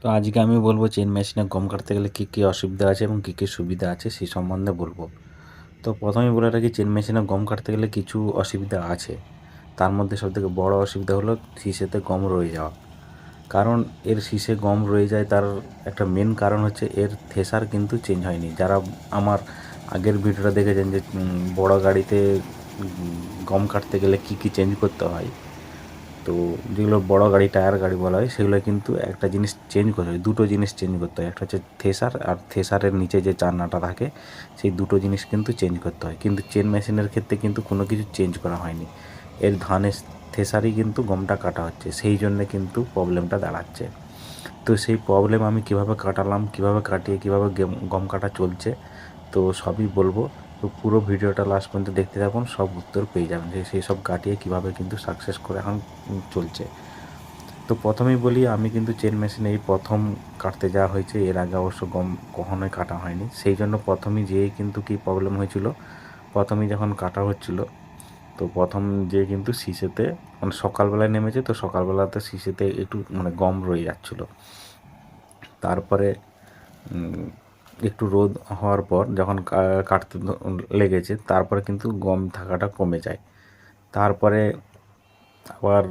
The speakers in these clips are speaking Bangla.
তো আজকে আমি বলব চেন মেশিনে গম কাটতে গেলে কী কী অসুবিধা আছে এবং কী কী সুবিধা আছে সেই সম্বন্ধে বলব। তো প্রথমেই বলে রাখি চেন মেশিনে গম কাটতে গেলে কিছু অসুবিধা আছে। তার মধ্যে সবথেকে বড় অসুবিধা হলো শীষেতে গম রয়ে যাওয়া। কারণ এর শীষে গম রয়ে যায়, তার একটা মেন কারণ হচ্ছে এর থেসার কিন্তু চেঞ্জ হয়নি। যারা আমার আগের ভিডিওটা দেখেছেন যে বড় গাড়িতে গম কাটতে গেলে কী কী চেঞ্জ করতে হয় তো যেগুলো বড় গাড়ি, টায়ার গাড়ি বলা হয়, সেগুলো কিন্তু একটা জিনিস চেঞ্জ করতে হয়, দুটো জিনিস চেঞ্জ করতে হয়। একটা হচ্ছে থেসার আর থেসারের নিচে যে চান্নাটা থাকে, সেই দুটো জিনিস কিন্তু চেঞ্জ করতে হয়। কিন্তু চেন মেশিনের ক্ষেত্রে কিন্তু কোনো কিছু চেঞ্জ করা হয়নি। এর ধানের থেসারই কিন্তু গমটা কাটা হচ্ছে, সেই জন্যে কিন্তু প্রবলেমটা দাঁড়াচ্ছে। তো সেই প্রবলেম আমি কীভাবে কাটালাম, কীভাবে কাটিয়ে, কীভাবে গম কাটা চলছে, তো সবই বলব। তো পুরো ভিডিওটা লাস্ট পর্যন্ত দেখতে থাকুন, সব উত্তর পেয়ে যাবেন যে সেই সব কাটিয়ে কীভাবে কিন্তু সাকসেস করে এখন চলছে। তো প্রথমেই বলি, আমি কিন্তু চেন মেশিনে এই প্রথম কাটতে যাওয়া হয়েছে, এর আগে অবশ্য গম কখনোই কাটা হয়নি। সেই জন্য প্রথমেই যেয়ে কিন্তু কী প্রবলেম হয়েছিল, প্রথমেই যখন কাটা হচ্ছিল, তো প্রথম যে কিন্তু শিশেতে মানে সকালবেলায় নেমেছে, তো সকালবেলাতে শিশেতে একটু মানে গম রয়ে যাচ্ছিল। তারপরে একটু রোদ হওয়ার পর যখন কাটতে লেগেছে তারপরে কিন্তু গম থাকাটা কমে যায়। তারপরে আবার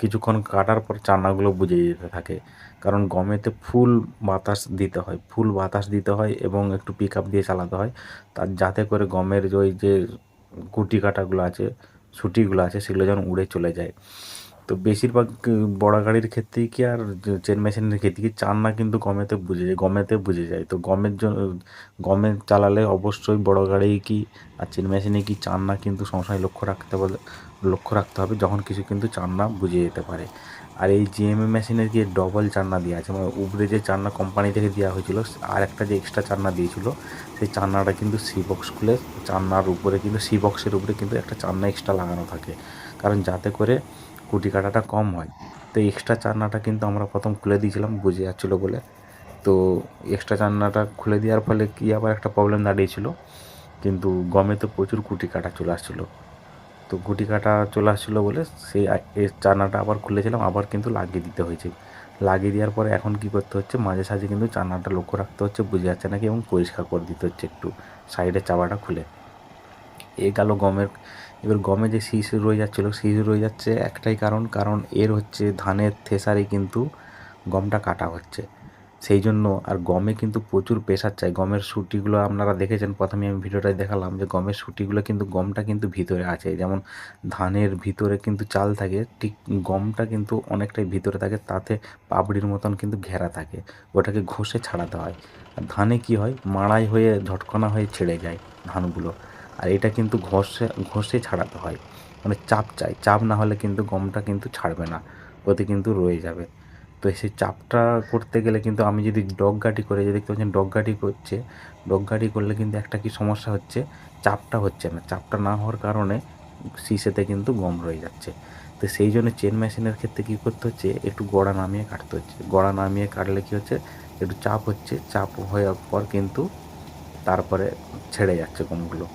কিছুক্ষণ কাটার পর চানাগুলো বুঝে যেতে থাকে। কারণ গমেতে ফুল বাতাস দিতে হয় ফুল বাতাস দিতে হয় এবং একটু পিক আপ দিয়ে চালাতে হয়। তার যাতে করে গমের ওই যে কুটি কাটাগুলো আছে সুটিগুলো আছে সেগুলো যেন উড়ে চলে যায়। তো বেশিরভাগ বড় গাড়ির ক্ষেত্রেই কি আর চেন মেশিনের ক্ষেত্রে কি চান্না কিন্তু গমেতে বুঝে যায়, গমেতে বুঝে যায়। তো গমের জন্য গমে চালালে অবশ্যই বড় গাড়ি কি আর চেন মেশিনে কি চান্না কিন্তু সবসময় লক্ষ্য রাখতে বলে লক্ষ্য রাখতে হবে, যখন কিছু কিন্তু চান্না বুঝে যেতে পারে। আর এই জিএমএ মেশিনের যে ডবল চান্না দেওয়া আছে মানে উপরে যে চান্না কোম্পানি থেকে দেওয়া হয়েছিল, আর একটা যে এক্সট্রা চান্না দিয়েছিল, সেই চান্নাটা কিন্তু সি বক্স খুলে, চান্নার উপরে কিন্তু সি বক্সের উপরে কিন্তু একটা চান্না এক্সট্রা লাগানো থাকে। কারণ যাতে করে কুটি কাটাটা কম হয়। তো এক্সট্রা চান্নাটা কিন্তু আমরা প্রথম খুলে দিয়েছিলাম, বুঝে যাচ্ছিল বলে। তো এক্সট্রা চান্নাটা খুলে দেওয়ার ফলে কী আবার একটা প্রবলেম দাঁড়িয়েছিল, কিন্তু গমে তো প্রচুর কুটি কাটা চলে আসছিল। তো গুটি কাটা চলে আসছিল বলে সেই চানাটা আবার খুলেছিলাম, আবার কিন্তু লাগিয়ে দিতে হয়েছে। লাগিয়ে দেওয়ার পরে এখন কি করতে হচ্ছে, মাঝে সাঝে কিন্তু চানাটা লক্ষ্য রাখতে হচ্ছে, বুঝে যাচ্ছে নাকি এবং পরিষ্কার করে দিতে হচ্ছে একটু। সাইডের চাবাটা খুলে। এ গেল গমের এবার গমে যে শীষ রয়ে যাচ্ছিল শীষ রয়ে যাচ্ছে একটাই কারণ কারণ এর হচ্ছে ধানের থেসারে কিন্তু গমটা কাটা হচ্ছে। সেই জন্য আর গমে কিন্তু প্রচুর প্রেশার চাই। গমের সুটিগুলো আপনারা দেখেছেন, প্রথমে আমি ভিডিওটায় দেখালাম যে গমের সুটিগুলো কিন্তু গমটা কিন্তু ভিতরে আছে। যেমন ধানের ভিতরে কিন্তু চাল থাকে, ঠিক গমটা কিন্তু অনেকটাই ভিতরে থাকে, তাতে পাপড়ির মতন কিন্তু ঘেরা থাকে, ওটাকে ঘষে ছাড়াতে হয়। আর ধানে কি হয়, মাড়াই হয়ে, ঝটকনা হয়ে ছেড়ে যায় ধানগুলো। আর এটা কিন্তু ঘষে ঘষে ছাড়াতে হয়। মানে চাপ চাই। চাপ না হলে কিন্তু গমটা কিন্তু ছাড়বে না। ওতে কিন্তু রয়ে যাবে। তো সেই চাপটা করতে গেলে কিন্তু আমি যদি ডগ গাটি করে, যে দেখতে পাচ্ছেন ডগ গাটি করছে, ডগ গাটি করলে কিন্তু একটা কি সমস্যা হচ্ছে? চাপটা হচ্ছে না। চাপটা না হওয়ার কারণে শিশেতে কিন্তু গম রয়ে যাচ্ছে। তো সেই জন্য চেন মেশিনের ক্ষেত্রে কী করতে হচ্ছে? একটু গড়া নামিয়ে কাটতে হচ্ছে। গড়া নামিয়ে কাটলে কী হচ্ছে? একটু চাপ হচ্ছে। চাপ হওয়ার পর কিন্তু তারপরে ছেড়ে যাচ্ছে গমগুলো।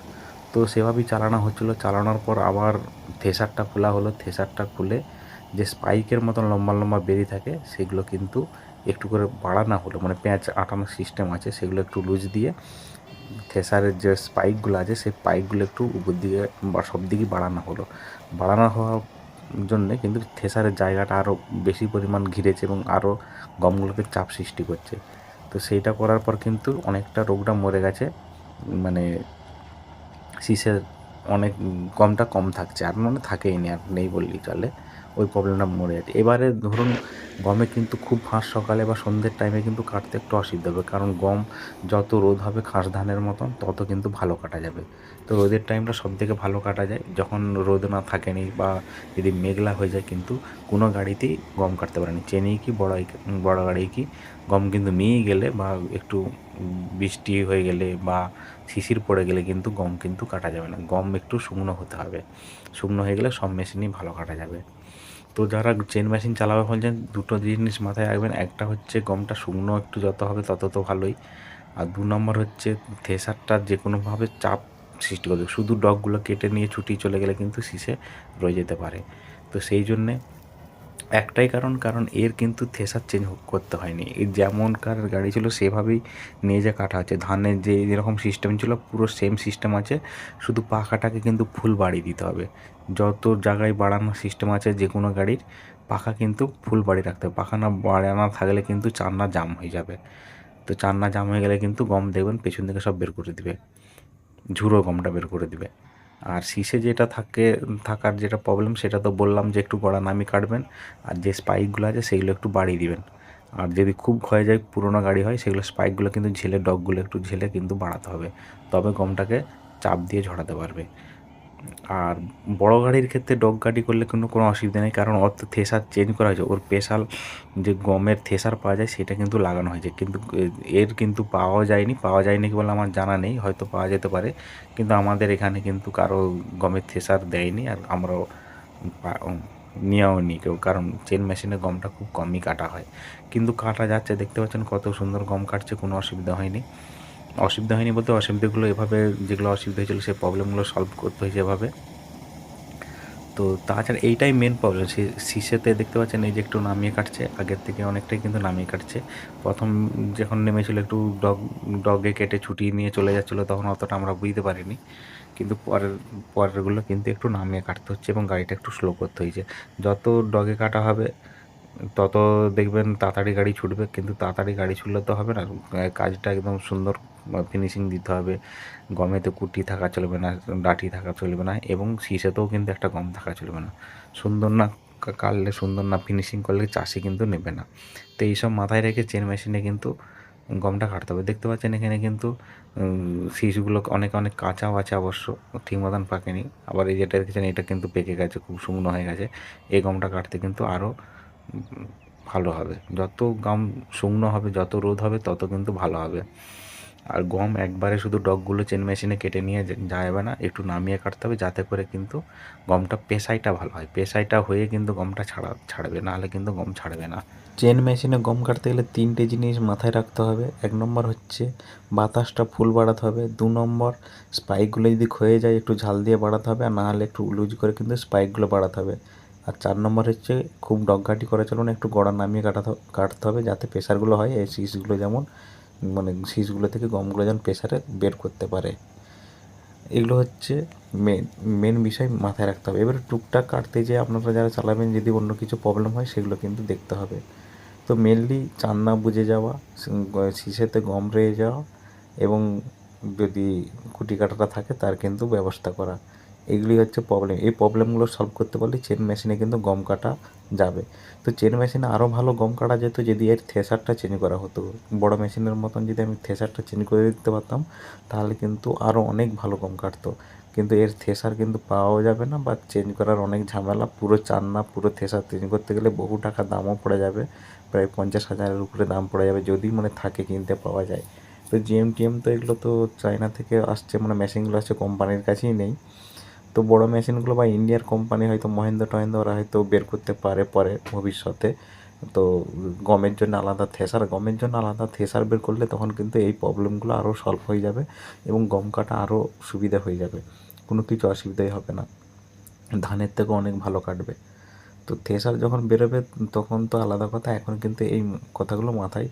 তো সেভাবেই চালানো হচ্ছিল। চালানোর পর আবার থেসারটা খোলা হলো। থেসারটা খুলে যে স্পাইকের মতন লম্বা লম্বা বেরিয়ে থাকে, সেগুলো কিন্তু একটু করে বাড়ানো হলো। মানে পেঁয়াজ আটানোর সিস্টেম আছে, সেগুলো একটু লুজ দিয়ে থেসারের যে স্পাইকগুলো আছে, সেই পাইপগুলো একটু উপর দিকে বা সব দিকেই বাড়ানো হলো। বাড়ানো হওয়ার জন্যে কিন্তু থেসারের জায়গাটা আরও বেশি পরিমাণ ঘিরেছে এবং আরও গমগুলোকে চাপ সৃষ্টি করছে। তো সেইটা করার পর কিন্তু অনেকটা রোগটা মরে গেছে। মানে শীষের অনেক কমটা কম থাকছে। আর মানে থাকেই নি, আর নেই বললেই চলে ওই প্রবলেমটা মরে যাচ্ছে। এবারে ধরুন গমে কিন্তু খুব ফাঁস সকালে বা সন্ধ্যের টাইমে কিন্তু কাটতে একটু অসুবিধা হবে। কারণ গম যত রোদ হবে খাস ধানের মতন, তত কিন্তু ভালো কাটা যাবে। তো রোদের টাইমটা সব থেকে ভালো কাটা যায়। যখন রোদ না থাকেনি বা যদি মেঘলা হয়ে যায় কিন্তু কোনো গাড়িতেই গম কাটতে পারেনি। চেনেই কি বড় বড় গাড়ি কি, গম কিন্তু মেয়ে গেলে বা একটু বৃষ্টি হয়ে গেলে বা শিশির পড়ে গেলে কিন্তু গম কিন্তু কাটা যাবে না। গম একটু শুকনো হতে হবে। শুকনো হয়ে গেলে সব মেশিনই ভালো কাটা যাবে। তো যারা চেন মেশিন চালাবে বলছেন, দুটো জিনিস মাথায় রাখবেন। একটা হচ্ছে গমটা শুকনো একটু যত হবে তত তো ভালোই। আর দু নম্বর হচ্ছে থেসারটা যে কোনোভাবে চাপ সৃষ্টি করবে। শুধু ডগগুলো কেটে নিয়ে ছুটি চলে গেলে কিন্তু শীষে রয়ে যেতে পারে। তো সেই জন্যে একটাই কারণ কারণ এর কিন্তু থেসার চেঞ্জ করতে হয়নি। এর যেমনকার গাড়ি ছিল সেভাবেই নিয়ে যা কাটা আছে। ধানের যে যেরকম সিস্টেম ছিল, পুরো সেম সিস্টেম আছে। শুধু পাখাটাকে কিন্তু ফুল বাড়িয়ে দিতে হবে। যত জায়গায় বাড়ানোর সিস্টেম আছে যে কোনো গাড়ির, পাখা কিন্তু ফুল বাড়ি রাখতে হবে। পাখা না বাড়ানো থাকলে কিন্তু চান্না জাম হয়ে যাবে। তো চান্না জাম হয়ে গেলে কিন্তু গম দেখবেন পেছন থেকে সব বের করে দিবে। ঝুরো গমটা বের করে দিবে। আর শীষে যেটা থাকে, থাকার যেটা প্রবলেম সেটা তো বললাম যে একটু গড়া নামি কাটবেন। আর যে স্পাইকগুলো আছে, সেগুলো একটু বাড়িয়ে দিবেন। আর যদি খুব ক্ষয়ে যায়, পুরোনো গাড়ি হয়, সেগুলো স্পাইকগুলো কিন্তু ঝেলে, ডগগুলো একটু ঝেলে কিন্তু বাড়াতে হবে। তবে গমটাকে চাপ দিয়ে ঝরাতে পারবে। আর বড় গাড়ির ক্ষেত্রে ডগ গাড়ি করলে কোনো কোনো অসুবিধা নেই, কারণ ওর তো থেসার চেঞ্জ করা হয়েছে। ওর স্পেশাল যে গমের থেসার পাওয়া যায়, সেটা কিন্তু লাগানো হয়েছে। কিন্তু এর কিন্তু পাওয়া যায়নি পাওয়া যায়নি কি বলে আমার জানা নেই, হয়তো পাওয়া যেতে পারে। কিন্তু আমাদের এখানে কিন্তু কারও গমের থেসার দেয়নি আর আমরাও নিয়েও নি কেউ, কারণ চেন মেশিনে গমটা খুব কমই কাটা হয়। কিন্তু কাটা যাচ্ছে, দেখতে পাচ্ছেন কত সুন্দর গম কাটছে, কোনো অসুবিধা হয়নি। অসুবিধা হয়নি বলতে অসুবিধাগুলো এভাবে যেগুলো অসুবিধা হয়েছিল সেই প্রবলেমগুলো সলভ করতে হয়েছে এভাবে। তো তাছাড়া এইটাই মেন প্রবলেম শীষেতে দেখতে পাচ্ছেন এই যে একটু নামিয়ে কাটছে। আগের থেকে অনেকটাই কিন্তু নামিয়ে কাটছে। প্রথম যখন নেমেছিল একটু ডগ ডগে কেটে ছুটি নিয়ে চলে যাচ্ছিল তখন অতটা আমরা বুঝতে পারিনি। কিন্তু পরের, পরেরগুলো কিন্তু একটু নামিয়ে কাটতে হচ্ছে এবং গাড়িটা একটু স্লো করতে হয়েছে। যত ডগে কাটা হবে তত দেখবেন তাড়াতাড়ি গাড়ি ছুটবে, কিন্তু তাড়াতাড়ি গাড়ি ছুটলে তো হবে না। কাজটা একদম সুন্দর ফিনিশিং দিতে হবে। গমেতে কুটি থাকা চলবে না, ডাঁটি থাকা চলবে না, এবং শীষেতেও কিন্তু একটা গম থাকা চলবে না। সুন্দর না কাটলে সুন্দর না ফিনিশিং করলে চাষি কিন্তু নেবে না। তো এইসব মাথায় রেখে চেন মেশিনে কিন্তু গমটা কাটতে হবে। দেখতে পাচ্ছেন এখানে কিন্তু শীষগুলো অনেক অনেক কাঁচাও আছে অবশ্য, ঠিক মতন পাকেনি। আবার এই যেটা দেখেছেন, এটা কিন্তু পেকে গেছে, খুব শুকনো হয়ে গেছে। এই গমটা কাটতে কিন্তু আরও ভালো হবে। যত গম শুকনো হবে, যত রোদ হবে, তত কিন্তু ভালো হবে। আর গম একবারে শুধু ডগগুলো চেন মেশিনে কেটে নিয়ে যাবে না, একটু নামিয়ে কাটতে হবে যাতে করে কিন্তু গমটা পেশাইটা ভালো হয়। পেশাইটা হয়ে কিন্তু গমটা ছাড়া, ছাড়বে, নাহলে কিন্তু গম ছাড়বে না। চেন মেশিনে গম কাটতে গেলে তিনটে জিনিস মাথায় রাখতে হবে। এক নম্বর হচ্ছে বাতাসটা ফুল বাড়াতে হবে। দু নম্বর স্পাইকগুলো যদি ক্ষয়ে যায়, একটু ঝাল দিয়ে বাড়াতে হবে। আর না হলে একটু লুজ করে কিন্তু স্পাইকগুলো বাড়াতে হবে। আর চার নম্বর হচ্ছে খুব ডগঘাটি করে চলুন, একটু গড়া নামিয়ে কাটাতে কাটতে হবে যাতে প্রেশারগুলো হয়, এই শীষগুলো যেমন মানে শীষগুলো থেকে গমগুলো যেন প্রেশারে বের করতে পারে। এগুলো হচ্ছে মেন মেন বিষয় মাথায় রাখতে হবে। এবারে টুকটাক কাটতে যেয়ে আপনারা যারা চালাবেন, যদি অন্য কিছু প্রবলেম হয়, সেগুলো কিন্তু দেখতে হবে। তো মেনলি চান্না বুঝে যাওয়া শীষেতে গম রয়ে যাওয়া এবং যদি কুটি কাটাটা থাকে, তার কিন্তু ব্যবস্থা করা। এগুলি হচ্ছে প্রবলেম এই প্রবলেমগুলো সলভ করতে পারলে চেন মেশিনে কিন্তু গম কাটা যাবে। তো চেন মেশিনে আরও ভালো গম কাটা যেত যদি এর থেসারটা চেঞ্জ করা হতো। বড় মেশিনের মতন যদি আমি থেসারটা চেঞ্জ করে দিতে পারতাম, তাহলে কিন্তু আরও অনেক ভালো গম কাটতো। কিন্তু এর থেসার কিন্তু পাওয়াও যাবে না বা চেঞ্জ করার অনেক ঝামেলা। পুরো চান্না পুরো থেসার চেঞ্জ করতে গেলে বহু টাকা দামও পড়ে যাবে। প্রায় পঞ্চাশ হাজারের উপরে দাম পড়ে যাবে যদি মানে থাকে কিনতে পাওয়া যায়। তো জিএম টিএম তো এগুলো তো চায়না থেকে আসছে মানে মেশিনগুলো আসছে কোম্পানির কাছেই নেই। তো বড় মেশিনগুলো বা ইন্ডিয়ার কোম্পানি হয়তো মহেন্দ্র টহেন্দ্র ওরা হয়তো বের করতে পারে পরে ভবিষ্যতে। তো গমের জন্য আলাদা থেসার, গমের জন্য আলাদা থেসার বের করলে তখন কিন্তু এই প্রবলেমগুলো আরও সলভ হয়ে যাবে এবং গম কাটা আরও সুবিধা হয়ে যাবে। কোনো কিছু অসুবিধাই হবে না। ধানের থেকেও অনেক ভালো কাটবে। তো থেসার যখন বেরোবে তখন তো আলাদা কথা, এখন কিন্তু এই কথাগুলো মাথায়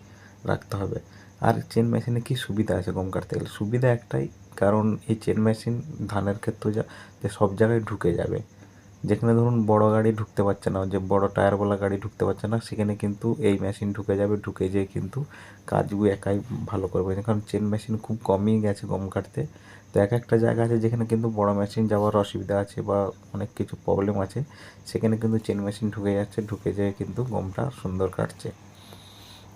রাখতে হবে। আর চেন মেশিনে কি সুবিধা আছে গম কাটতে গেলে? সুবিধা একটাই কারণ এই চেন মেশিন ধানের ক্ষেত্রে যা, যে সব জায়গায় ঢুকে যাবে। যেখানে ধরুন বড় গাড়ি ঢুকতে পারছে না, যে বড় টায়ারওয়ালা গাড়ি ঢুকতে পারছে না, সেখানে কিন্তু এই মেশিন ঢুকে যাবে, ঢুকে যেয়ে কিন্তু কাজগুলো একাই ভালো করবে। কারণ চেন মেশিন খুব কমই গেছে গম কাটতে। তো এক একটা জায়গা আছে যেখানে কিন্তু বড় মেশিন যাওয়ার অসুবিধা আছে বা অনেক কিছু প্রবলেম আছে, সেখানে কিন্তু চেন মেশিন ঢুকে যাচ্ছে, ঢুকে যেয়ে কিন্তু গমটা সুন্দর কাটছে।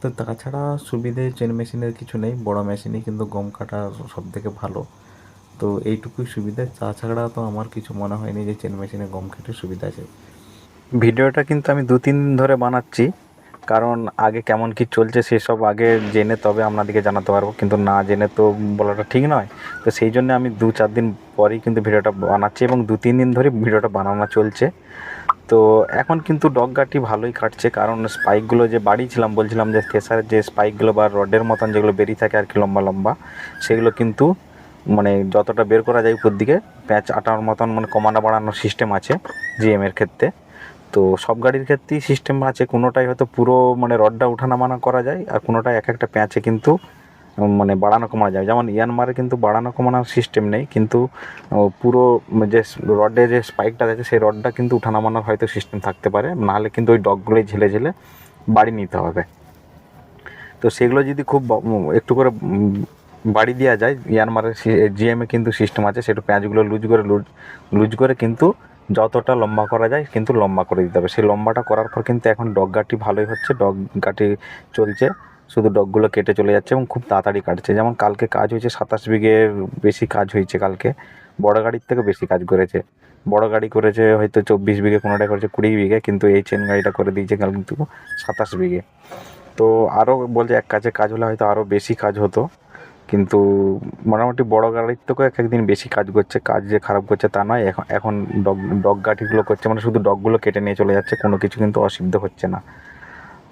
তো তাছাড়া সুবিধে চেন মেশিনের কিছু নেই, বড় মেশিনই কিন্তু গম কাটা সব থেকে ভালো। তো এইটুকুই সুবিধা। তাছাড়া তো আমার কিছু মনে হয়নি যে চেন মেশিনে গম কেটে সুবিধা আছে। ভিডিওটা কিন্তু আমি দু তিন দিন ধরে বানাচ্ছি। কারণ আগে কেমন কি চলছে সেসব আগে জেনে তবে আপনাদেরকে জানাতে পারব। কিন্তু না জেনে তো বলাটা ঠিক নয়। তো সেই জন্য আমি দু চার দিন পরেই কিন্তু ভিডিওটা বানাচ্ছি এবং দু তিন দিন ধরে ভিডিওটা বানানো চলছে। তো এখন কিন্তু ডগগাটি ভালোই কাটছে, কারণ স্পাইকগুলো যে বাড়িয়েছিলাম, বলছিলাম যে থেসারের যে স্পাইকগুলো বা রডের মতন যেগুলো বেরিয়ে থাকে আর কি লম্বা লম্বা, সেগুলো কিন্তু মানে যতটা বের করা যায় উপর দিকে, প্যাঁচ আটার মতন মানে কমানো বাড়ানোর সিস্টেম আছে জিএমের ক্ষেত্রে। তো সব গাড়ির ক্ষেত্রেই সিস্টেম আছে, কোনোটাই হয়তো পুরো মানে রডটা উঠানামানা করা যায়, আর কোনোটা এক একটা প্যাঁচে কিন্তু মানে বাড়ানো কমানো যায় যেমন ইয়ানমারে কিন্তু বাড়ানো কমানোর সিস্টেম নেই, কিন্তু পুরো যে রডে যে স্পাইকটা আছে সেই রডটা কিন্তু উঠানামানোর হয়তো সিস্টেম থাকতে পারে। নাহলে কিন্তু ওই ডগগুলোই ঝেলে ঝেলে বাড়ি নিতে হবে। তো সেগুলো যদি খুব একটু করে বাড়ি দেওয়া যায় ইয়ানমারের জিএমে কিন্তু সিস্টেম আছে, সেটা পেঁয়াজগুলো লুজ করে লুজ লুজ করে কিন্তু যতটা লম্বা করা যায় কিন্তু লম্বা করে দিতে হবে। সেই লম্বাটা করার পর কিন্তু এখন ডগ গাটি ভালোই হচ্ছে, ডগ গাটি চলছে। শুধু ডগগুলো কেটে চলে যাচ্ছে এবং খুব তাড়াতাড়ি কাটছে। যেমন কালকে কাজ হয়েছে সাতাশ বিঘের বেশি কাজ হয়েছে কালকে। বড় গাড়ির থেকে বেশি কাজ করেছে। বড় গাড়ি করেছে হয়তো চব্বিশ বিঘে, কোনোটা করেছে কুড়ি বিঘে, কিন্তু এই চেন গাড়িটা করে দিয়েছে কাল কিন্তু সাতাশ বিঘে। তো আরও বলছে এক কাজে কাজ হলে হয়তো আরও বেশি কাজ হতো। কিন্তু মোটামুটি বড় গাড়ির থেকেও এক একদিন বেশি কাজ করছে। কাজ যে খারাপ করছে তা নয়। এখন এখন ডগ ডগ গাঠিগুলো করছে। মানে শুধু ডগগুলো কেটে নিয়ে চলে যাচ্ছে। কোনো কিছু কিন্তু অসুবিধা হচ্ছে না।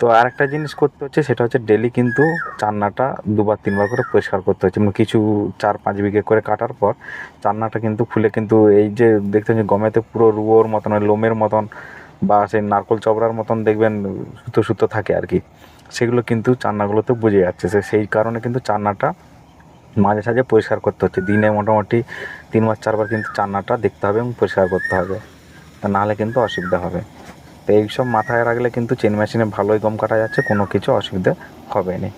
তো আর একটা জিনিস করতে হচ্ছে, সেটা হচ্ছে ডেলি কিন্তু চান্নাটা দুবার, তিনবার করে পরিষ্কার করতে হচ্ছে। মানে কিছু চার পাঁচ বিঘে করে কাটার পর চান্নাটা কিন্তু খুলে কিন্তু এই যে দেখতে হচ্ছে গমেতে পুরো রুয়োর মতন লোমের মতন বা সেই নারকোল চবড়ার মতন দেখবেন সুতো সুতো থাকে আর কি। সেগুলো কিন্তু চান্নাগুলোতে বুঝে যাচ্ছে। সেই কারণে কিন্তু চান্নাটা মাঝে সাঝে পরিষ্কার করতে হচ্ছে। দিনে মোটামুটি তিনবার, চারবার কিন্তু চান্নাটা দেখতে হবে এবং পরিষ্কার করতে হবে। তা নাহলে কিন্তু অসুবিধা হবে। তো এইসব মাথায় রাখলে কিন্তু চেন মেশিনে ভালোই গম কাটা যাচ্ছে, কোনো কিছু অসুবিধা হবে না।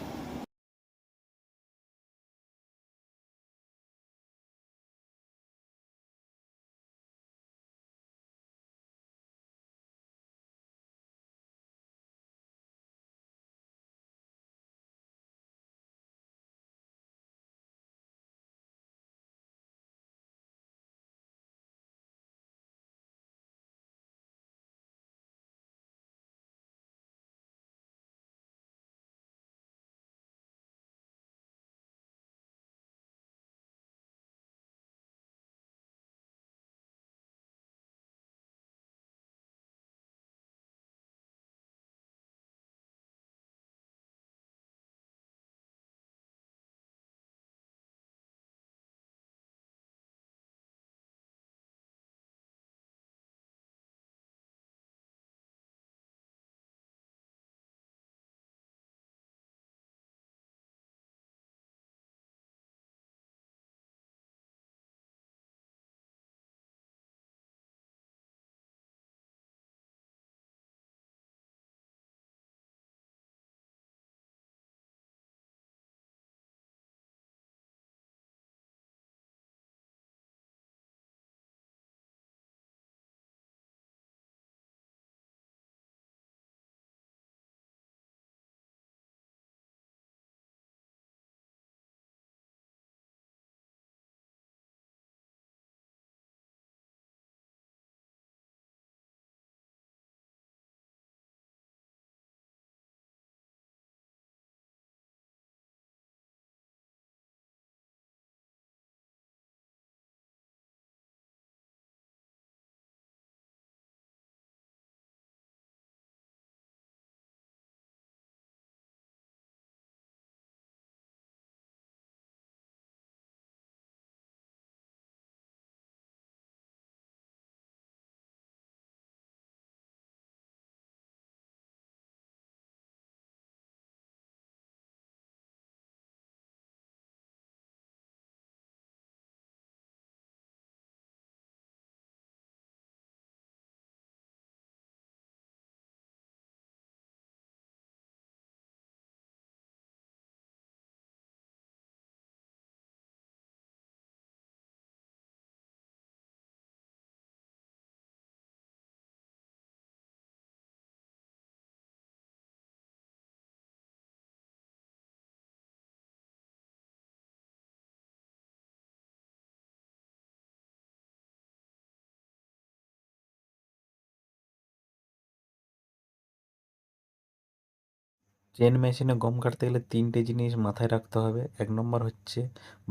চেন মেশিনে গম কাটতে গেলে তিনটে জিনিস মাথায় রাখতে হবে। এক নম্বর হচ্ছে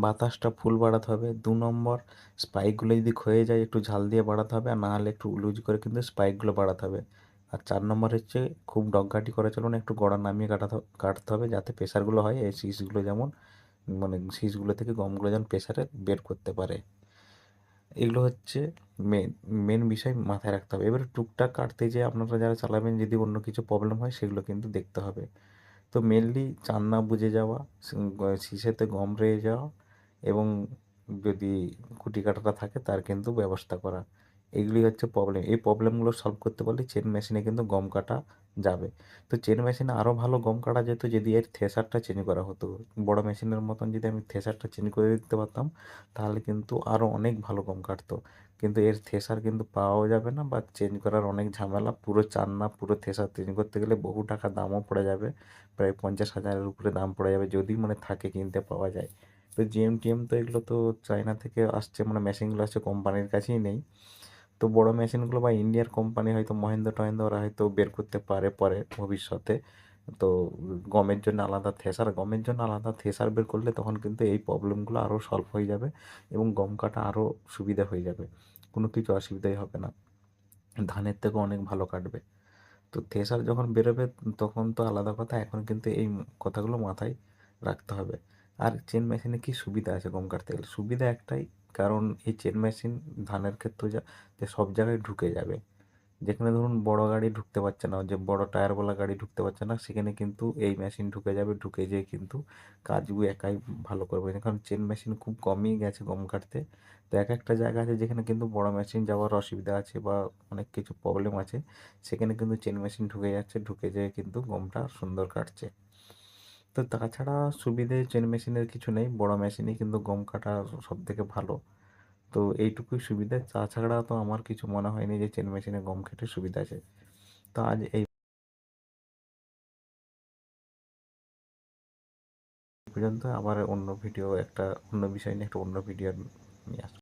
বাতাসটা ফুল বাড়াতে হবে। দু নম্বর স্পাইকগুলো যদি ক্ষয়ে যায় একটু ঝাল দিয়ে বাড়াতে হবে আর না হলে একটু লুজ করে কিন্তু স্পাইকগুলো বাড়াতে হবে। আর চার নম্বর হচ্ছে খুব ডগগাটি করে চলুন একটু গড়া নামিয়ে কাটাতে কাটতে হবে যাতে প্রেশারগুলো হয়। এই শীষগুলো যেমন মানে শীষগুলো থেকে গমগুলো যেমন প্রেশারে বের করতে পারে। এগুলো হচ্ছে মেন মেন বিষয় মাথায় রাখতে হবে। এবারে টুকটাক কাটতে যেয়ে আপনারা যারা চালাবেন যদি অন্য কিছু প্রবলেম হয় সেগুলো কিন্তু দেখতে হবে। তো মেনলি চান না বুঝে যাওয়া শিশেতে গম রয়ে যাওয়া এবং যদি কুটি কাটাটা থাকে তার কিন্তু ব্যবস্থা করা। এগুলি হচ্ছে প্রবলেম এই প্রবলেমগুলো সলভ করতে পারলে চেন মেশিনে কিন্তু গম কাটা যাবে। তো চেন মেশিনে আরও ভালো গম কাটা যেত যদি এর থেসারটা চেঞ্জ করা হতো। বড় মেশিনের মতন যদি আমি থেসারটা চেঞ্জ করে দিতে পারতাম, তাহলে কিন্তু আরও অনেক ভালো গম কাটতো। কিন্তু এর থেসার কিন্তু পাওয়াও যাবে না বা চেঞ্জ করার অনেক ঝামেলা। পুরো চান না, পুরো থেসার চেঞ্জ করতে গেলে বহু টাকা দামও পড়ে যাবে। প্রায় পঞ্চাশ হাজারের উপরে দাম পড়ে যাবে যদি মানে থাকে কিনতে পাওয়া যায়। তো জিএম টিএম তো এগুলো তো চায়না থেকে আসছে মানে মেশিনগুলো আসছে কোম্পানির কাছেই নেই। তো বড় মেশিনগুলো বা ইন্ডিয়ার কোম্পানি হয়তো মহেন্দ্র টহেন্দ্র ওরা হয়তো বের করতে পারে পরে ভবিষ্যতে। তো গমের জন্য আলাদা থেসার, গমের জন্য আলাদা থেসার বের করলে তখন কিন্তু এই প্রবলেমগুলো আরও সলভ হয়ে যাবে এবং গম কাটা আরও সুবিধা হয়ে যাবে। কোনো কিছু অসুবিধাই হবে না। ধানের থেকেও অনেক ভালো কাটবে। তো থেসার যখন বেরোবে তখন তো আলাদা কথা, এখন কিন্তু এই কথাগুলো মাথায় রাখতে হবে। আর চেন মেশিনে কি সুবিধা আছে গম কাটতে গেলে? সুবিধা একটাই কারণ এই চেন মেশিন ধানের ক্ষেত্রে যা সব জায়গায় ঢুকে যাবে। যেখানে ধরুন বড় গাড়ি ঢুকতে পারছে না, যে বড় টায়ারওয়ালা গাড়ি ঢুকতে পারছে না, সেখানে কিন্তু এই মেশিন ঢুকে যাবে, ঢুকে যেয়ে কিন্তু কাজগুলো একাই ভালো করবে। কারণ চেন মেশিন খুব কমই গেছে গম কাটতে। তো এক একটা জায়গা আছে যেখানে কিন্তু বড় মেশিন যাওয়ার অসুবিধা আছে বা অনেক কিছু প্রবলেম আছে, সেখানে কিন্তু চেন মেশিন ঢুকে যাচ্ছে, ঢুকে যেয়ে কিন্তু গমটা সুন্দর কাটছে। তো তাছাড়া সুবিধে চেন মেশিনের কিছু নেই, বড় মেশিনই কিন্তু গম কাটা সব থেকে ভালো। তো এইটুকুই সুবিধা, তাছাড়া তো আমার কিছু মনে হয়নি যে চেন মেশিনে গম কেটে সুবিধা আছে। তো আজ এই পর্যন্ত আবার অন্য ভিডিও একটা অন্য বিষয় নিয়ে, একটা অন্য ভিডিও নিয়ে আসব